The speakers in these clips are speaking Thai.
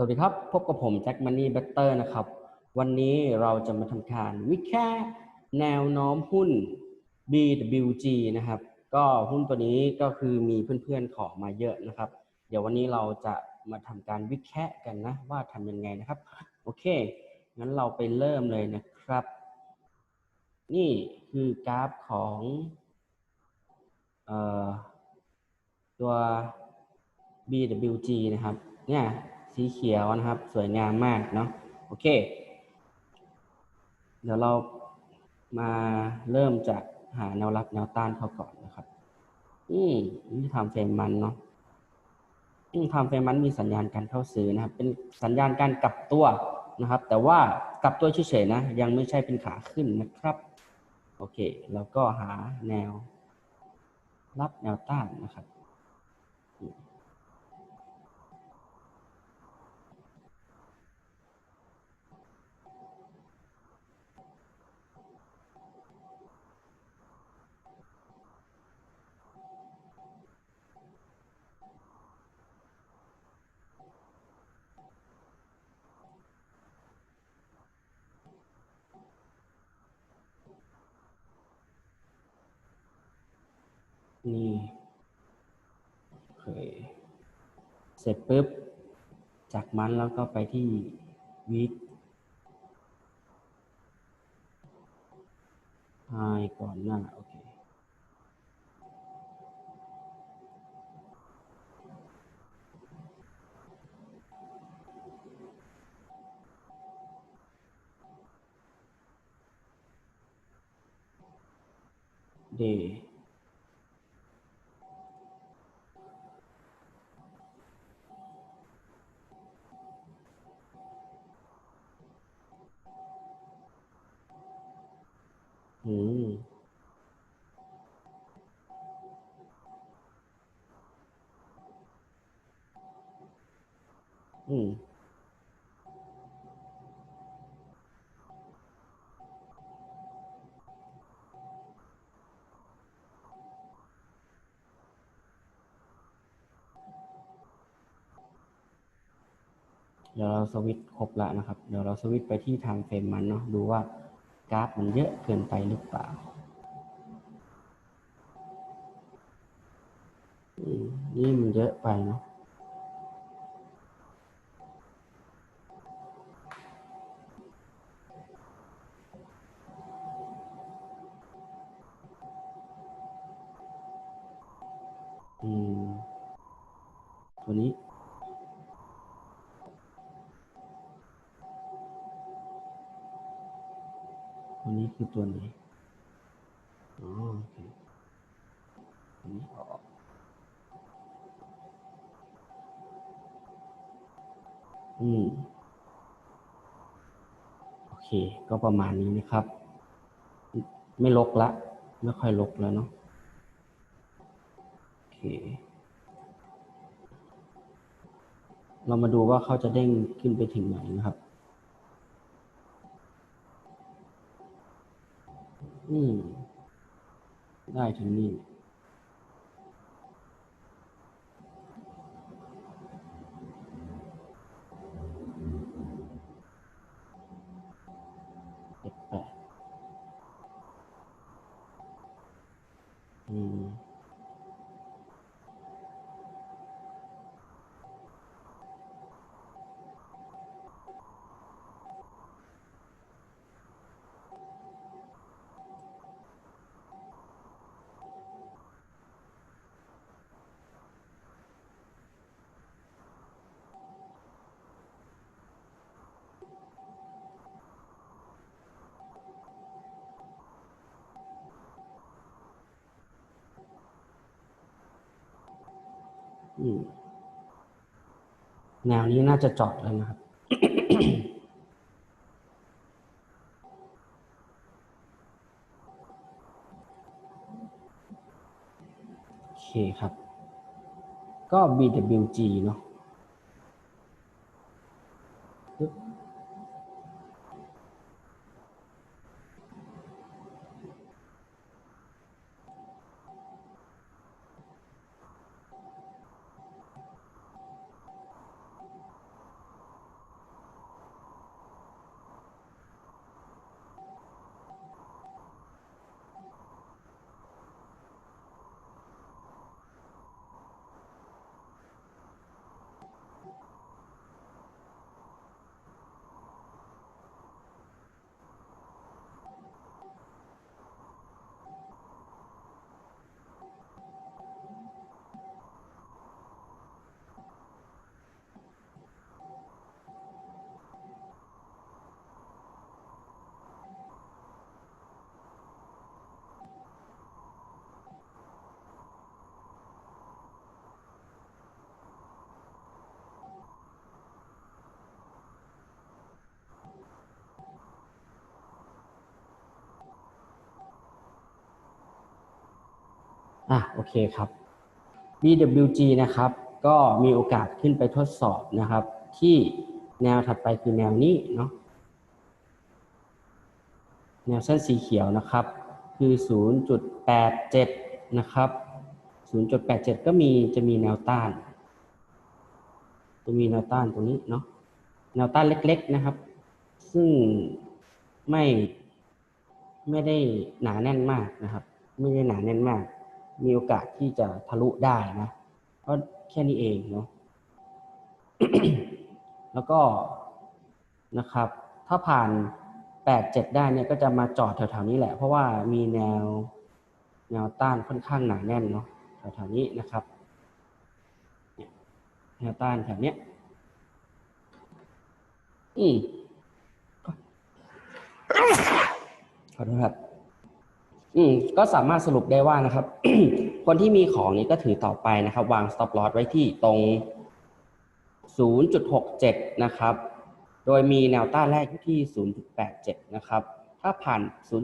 สวัสดีครับ พบกับผมแจ็คมันนี่เบตเตอร์นะครับ วันนี้เราจะมาทำการวิเคราะห์แนวโน้มหุ้น BWG นะครับ ก็หุ้นตัวนี้ก็คือมีเพื่อนๆขอมาเยอะนะครับ เดี๋ยววันนี้เราจะมาทำการวิเคราะห์กันนะ ว่าทำยังไงนะครับ โอเค งั้นเราไปเริ่มเลยนะครับ นี่คือกราฟของออตัว BWG นะครับ เนี่ย สีเขียวนะครับ สวยงามมากเนาะโอเค เดี๋ยวเรามาเริ่มจากหาแนวรับแนวต้านเขาก่อนนะครับ อืมนี่ทำเฟรมมันเนาะอืมทำเฟรมมันมีสัญญาณการเข้าซื้อนะครับ เป็นสัญญาณการกลับตัวนะครับ แต่ว่ากลับตัวเฉยๆนะ ยังไม่ใช่เป็นขาขึ้นนะครับ โอเค แล้วก็หาแนวรับแนวต้านนะครับ นี่โอเคเสร็จปุ๊บ จากมันแล้วก็ไปที่วิกไฮก่อนหน้าโอเคเดย์ อืม อืมเดี๋ยวเราสวิตช์ครบแล้วนะครับ เดี๋ยวเราสวิตช์ไปที่ทางเฟรมมันเนาะดูว่ากราฟมันเยอะเกินไปหรือเปล่าอืมนี่มันเยอะไปเนาะ อืม ตั วันี้ตัวนี้คือตัวไหนอ๋อโอเคตัวนี้ออกอืมโอเค ก็ประมาณนี้นะครับ ไม่ลกละ ไม่ค่อยลกแล้วเนาะโอเค เรามาดูว่าเขาจะเด้งขึ้นไปถึงไหนนะครับ อืม ได้ถึงนี่เจ็ แปดอืมอืมแนวนี้น่าจะจอดแล้วนะครับ โอเคครับ ก็ BWG เนาะ อะโอเคครับ BWG นะครับก็มีโอกาสขึ้นไปทดสอบนะครับ ที่แนวถัดไปคือแนวนี้เนาะแนวเส้นสีเขียวนะครับ คือ 0.87 นะครับ 0.87 ก็มีจะมีแนวต้าน จะมีแนวต้านตรงนี้เนาะแนวต้านเล็กๆนะครับ ซึ่งไม่ไม่ได้หนาแน่นมากนะครับ ไม่ได้หนาแน่นมาก มีโอกาสที่จะทะลุได้นะเพราะแค่นี้เองเนาะแล้วก็นะครับ ถ้าผ่าน 87 ได้เนี่ยก็จะมาจอดแถวๆนี้แหละ เพราะว่ามีแนวแนวต้านค่อนข้างหนาแน่นเนาะแถวๆนี้นะครับแนวต้านแถวเนี้ยอืมขอโทษครับ อืมก็สามารถสรุปได้ว่านะครับ คนที่มีของนี้ก็ถือต่อไปนะครับ วาง stop loss ไว้ที่ตรง 0.67 นะครับ โดยมีแนวต้านแรกอยู่ที่ 0.87 นะครับ ถ้าผ่าน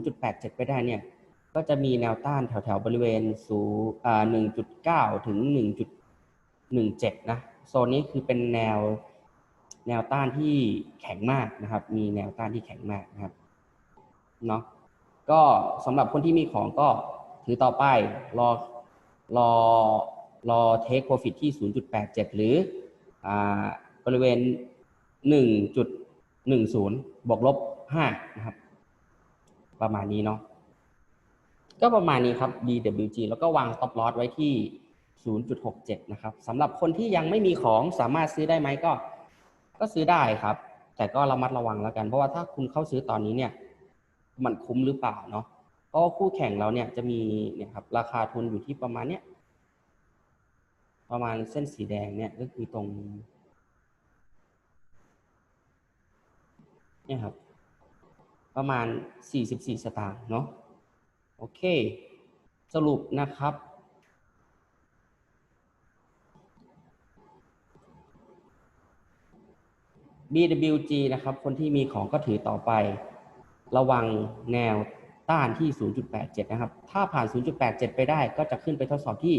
0.87 ไปได้เนี่ย ก็จะมีแนวต้านแถวๆบริเวณศูอ่า1.9 ถึง 1.17 นะ โซนนี้คือเป็นแนวแนวต้านที่แข็งมากนะครับ มีแนวต้านที่แข็งมากนะครับ เนาะ ก็สำหรับคนที่มีของก็ถือต่อไปรอรอรอเทคโปรฟิตที่ 0.87 หรืออ่าบริเวณ 1.10 บวกลบ 5 นะครับ ประมาณนี้เนาะก็ประมาณนี้ครับ DWG แล้วก็วาง stop loss ไว้ที่ 0.67 นะครับสำหรับคนที่ยังไม่มีของสามารถซื้อได้ไหมก็ ก็ซื้อได้ครับ แต่ก็ระมัดระวังแล้วกัน เพราะว่าถ้าคุณเข้าซื้อตอนนี้เนี่ย มันคุ้มหรือเปล่าเนาะเพราะคู่แข่งเราเนี่ยจะมีเนี่ยครับราคาทุนอยู่ที่ประมาณเนี้ยประมาณเส้นสีแดงเนี่ยก็คือตรงเนี่ยครับ ประมาณ 44 สตางค์เนาะโอเค สรุปนะครับ BWG นะครับ คนที่มีของก็ถือต่อไป ระวังแนวต้านที่ 0.87 นะครับ ถ้าผ่าน 0.87 ไปได้ก็จะขึ้นไปทดสอบที่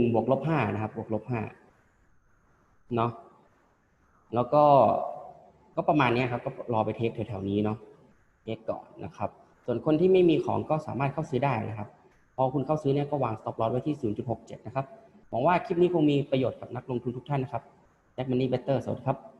1.1 บวกลบ5นะครับ บวกลบ5เนาะ แล้วก็ ก็ประมาณนี้ครับ ก็รอไปเทคแถวๆนี้เนาะ เทคก่อนนะครับ ส่วนคนที่ไม่มีของก็สามารถเข้าซื้อได้นะครับ พอคุณเข้าซื้อเนี่ยก็วาง stop loss ไว้ที่ 0.67 นะครับ หวังว่าคลิปนี้คงมีประโยชน์กับนักลงทุนทุกท่านนะครับ Jack Money Better สวัสดีครับ